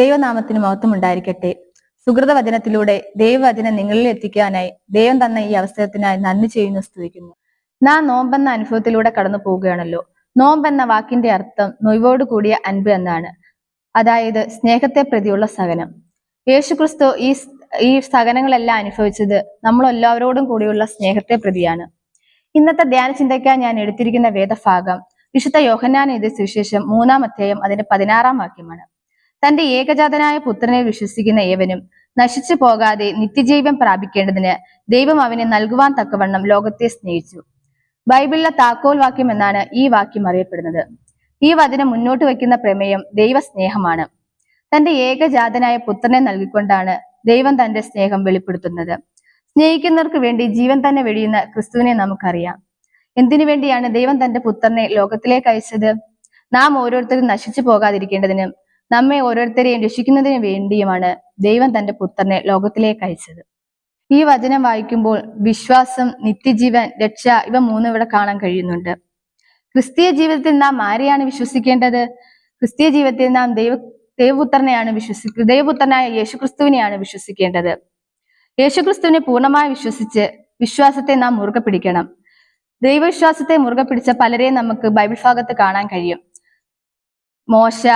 ദൈവനാമത്തിന് മഹത്വം ഉണ്ടായിരിക്കട്ടെ സുഹൃത വചനത്തിലൂടെ ദൈവവചനം നിങ്ങളിൽ എത്തിക്കാനായി ദൈവം തന്ന ഈ അവസരത്തിനായി നന്ദി ചെയ്യുന്നു സ്തുതിക്കുന്നു. നാം നോമ്പെന്ന അനുഭവത്തിലൂടെ കടന്നു പോവുകയാണല്ലോ. നോമ്പെന്ന വാക്കിന്റെ അർത്ഥം നൊയ്വോട് കൂടിയ അൻപ് എന്നാണ്. അതായത് സ്നേഹത്തെ പ്രതിയുള്ള സഹനം. യേശുക്രിസ്തു ഈ ഈ സഹനങ്ങളെല്ലാം അനുഭവിച്ചത് നമ്മൾ എല്ലാവരോടും കൂടിയുള്ള സ്നേഹത്തെ പ്രതിയാണ്. ഇന്നത്തെ ധ്യാന ചിന്തയ്ക്കായി ഞാൻ എടുത്തിരിക്കുന്ന വേദഭാഗം വിശുദ്ധ യോഹന്നാൻ എഴുതിയ സുവിശേഷം മൂന്നാം അധ്യായം അതിന്റെ പതിനാറാം വാക്യമാണ്. തന്റെ ഏകജാതനായ പുത്രനെ വിശ്വസിക്കുന്ന ഏവനും നശിച്ചു പോകാതെ നിത്യജീവൻ പ്രാപിക്കേണ്ടതിന് ദൈവം അവനെ നൽകുവാൻ തക്കവണ്ണം ലോകത്തെ സ്നേഹിച്ചു. ബൈബിളിലെ താക്കോൽ വാക്യം എന്നാണ് ഈ വാക്യം അറിയപ്പെടുന്നത്. ഈ വചനം മുന്നോട്ട് വയ്ക്കുന്ന പ്രമേയം ദൈവസ്നേഹമാണ്. തന്റെ ഏകജാതനായ പുത്രനെ നൽകിക്കൊണ്ടാണ് ദൈവം തന്റെ സ്നേഹം വെളിപ്പെടുത്തുന്നത്. സ്നേഹിക്കുന്നവർക്ക് വേണ്ടി ജീവൻ തന്നെ വെടിയുന്ന ക്രിസ്തുവിനെ നമുക്കറിയാം. എന്തിനു വേണ്ടിയാണ് ദൈവം തന്റെ പുത്രനെ ലോകത്തിലേക്ക് അയച്ചത്? നാം ഓരോരുത്തരും നശിച്ചു പോകാതിരിക്കേണ്ടതിനും നമ്മെ ഓരോരുത്തരെയും രക്ഷിക്കുന്നതിന് വേണ്ടിയുമാണ് ദൈവം തന്റെ പുത്രനെ ലോകത്തിലേക്ക് അയച്ചത്. ഈ വചനം വായിക്കുമ്പോൾ വിശ്വാസം നിത്യജീവൻ രക്ഷ ഇവ മൂന്നും ഇവിടെ കാണാൻ കഴിയുന്നുണ്ട്. ക്രിസ്തീയ ജീവിതത്തിൽ നാം ആരെയാണ് വിശ്വസിക്കേണ്ടത്? ക്രിസ്തീയ ജീവിതത്തിൽ നാം ദൈവ ദൈവപുത്രനെയാണ് വിശ്വസിക്കുക ദൈവപുത്രനായ യേശുക്രിസ്തുവിനെയാണ് വിശ്വസിക്കേണ്ടത്. യേശുക്രിസ്തുവിനെ പൂർണമായി വിശ്വസിച്ച് വിശ്വാസത്തെ നാം മുറുകെ പിടിക്കണം. ദൈവവിശ്വാസത്തെ മുറുകെ പിടിച്ച പലരെയും നമുക്ക് ബൈബിൾ ഭാഗത്ത് കാണാൻ കഴിയും. മോശ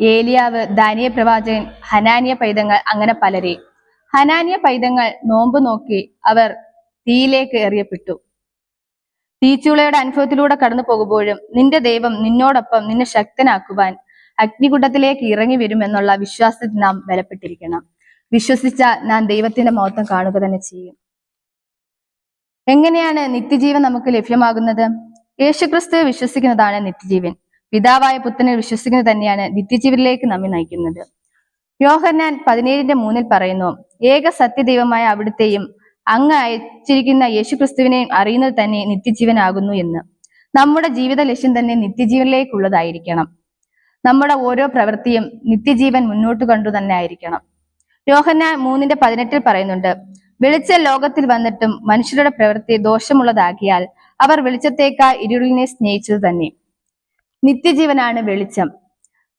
ഏലിയാവ് ദാനിയ പ്രവാചകൻ ഹനാനിയ പൈതങ്ങൾ അങ്ങനെ പലരെ. ഹനാനിയ പൈതങ്ങൾ നോമ്പ് നോക്കി അവർ തീയിലേക്ക് എറിയപ്പെട്ടു. തീച്ചുളയുടെ അനുഭവത്തിലൂടെ കടന്നു പോകുമ്പോഴും നിന്റെ ദൈവം നിന്നോടൊപ്പം നിന്നെ ശക്തനാക്കുവാൻ അഗ്നികുണ്ടത്തിലേക്ക് ഇറങ്ങി വരുമെന്നുള്ള വിശ്വാസത്തിൽ നാം ബലപ്പെട്ടിരിക്കണം. വിശ്വസിച്ച നാം ദൈവത്തിന്റെ മഹത്വം കാണുക തന്നെ ചെയ്യും. എങ്ങനെയാണ് നിത്യജീവൻ നമുക്ക് ലഭ്യമാകുന്നത്? യേശുക്രിസ്തു വിശ്വസിക്കുന്നതാണ് നിത്യജീവൻ. പിതാവായ പുത്രനെ വിശ്വസിക്കുന്നത് തന്നെയാണ് നിത്യജീവനിലേക്ക് നമ്മെ നയിക്കുന്നത്. യോഹന്നാൻ പതിനേഴിന്റെ മൂന്നിൽ പറയുന്നു ഏക സത്യദൈവമായ അവിടുത്തെയും അങ്ങ് അയച്ചിരിക്കുന്ന യേശുക്രിസ്തുവിനെയും അറിയുന്നത് തന്നെ നിത്യജീവനാകുന്നു എന്ന്. നമ്മുടെ ജീവിത ലക്ഷ്യം തന്നെ നിത്യജീവനിലേക്കുള്ളതായിരിക്കണം. നമ്മുടെ ഓരോ പ്രവൃത്തിയും നിത്യജീവൻ മുന്നോട്ട് കണ്ടു തന്നെ ആയിരിക്കണം. യോഹന്നാൻ മൂന്നിന്റെ പതിനെട്ടിൽ പറയുന്നുണ്ട് വെളിച്ച ലോകത്തിൽ വന്നിട്ടും മനുഷ്യരുടെ പ്രവൃത്തി ദോഷമുള്ളതാകിയാൽ അവർ വെളിച്ചത്തേക്കാൾ ഇരുളിനെ സ്നേഹിച്ചത് തന്നെ. നിത്യജീവനാണ് വെളിച്ചം.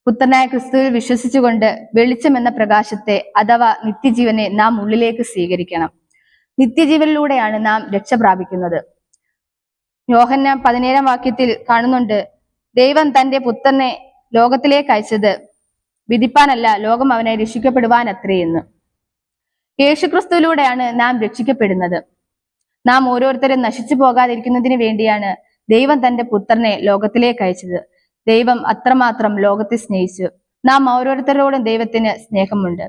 പുത്രനായ ക്രിസ്തുവിൽ വിശ്വസിച്ചുകൊണ്ട് വെളിച്ചം എന്ന പ്രകാശത്തെ അഥവാ നിത്യജീവനെ നാം ഉള്ളിലേക്ക് സ്വീകരിക്കണം. നിത്യജീവനിലൂടെയാണ് നാം രക്ഷ പ്രാപിക്കുന്നത്. യോഹന്ന പതിനേഴാം വാക്യത്തിൽ കാണുന്നുണ്ട് ദൈവം തന്റെ പുത്രനെ ലോകത്തിലേക്ക് അയച്ചത് വിധിപ്പാനല്ല ലോകം അവനെ രക്ഷിക്കപ്പെടുവാൻ അത്രയെന്ന് യേശുക്രിസ്തുവിലൂടെയാണ് നാം രക്ഷിക്കപ്പെടുന്നത്. നാം ഓരോരുത്തരും നശിച്ചു പോകാതിരിക്കുന്നതിന് വേണ്ടിയാണ് ദൈവം തന്റെ പുത്രനെ ലോകത്തിലേക്ക് അയച്ചത്. ദൈവം അത്രമാത്രം ലോകത്തെ സ്നേഹിച്ചു. നാം ഓരോരുത്തരോടും ദൈവത്തിന് സ്നേഹമുണ്ട്.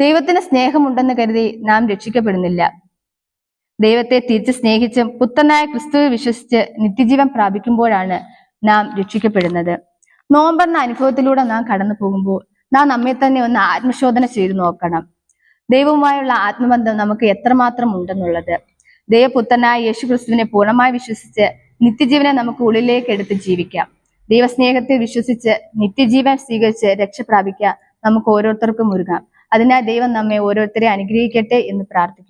ദൈവത്തിന് സ്നേഹമുണ്ടെന്ന് കരുതി നാം രക്ഷിക്കപ്പെടുന്നില്ല. ദൈവത്തെ തിരിച്ച് സ്നേഹിച്ചും പുത്തനായ ക്രിസ്തുവിൽ വിശ്വസിച്ച് നിത്യജീവൻ പ്രാപിക്കുമ്പോഴാണ് നാം രക്ഷിക്കപ്പെടുന്നത്. നോമ്പെന്ന അനുഭവത്തിലൂടെ നാം കടന്നു പോകുമ്പോൾ നാം നമ്മെ തന്നെ ഒന്ന് ആത്മശോധന ചെയ്തു നോക്കണം. ദൈവവുമായുള്ള ആത്മബന്ധം നമുക്ക് എത്രമാത്രം ഉണ്ടെന്നുള്ളത്. ദൈവപുത്തനായ യേശു ക്രിസ്തുവിനെ പൂർണമായി വിശ്വസിച്ച് നിത്യജീവനെ നമുക്ക് ഉള്ളിലേക്ക് എടുത്ത് ജീവിക്കാം. ദൈവസ്നേഹത്തിൽ വിശ്വസിച്ച് നിത്യജീവൻ സ്വീകരിച്ച് രക്ഷ പ്രാപിക്കുക നമുക്ക് ഓരോരുത്തർക്കും ഒരുങ്ങാം. അതിനാൽ ദൈവം നമ്മെ ഓരോരുത്തരെ അനുഗ്രഹിക്കട്ടെ എന്ന് പ്രാർത്ഥിക്കുന്നു.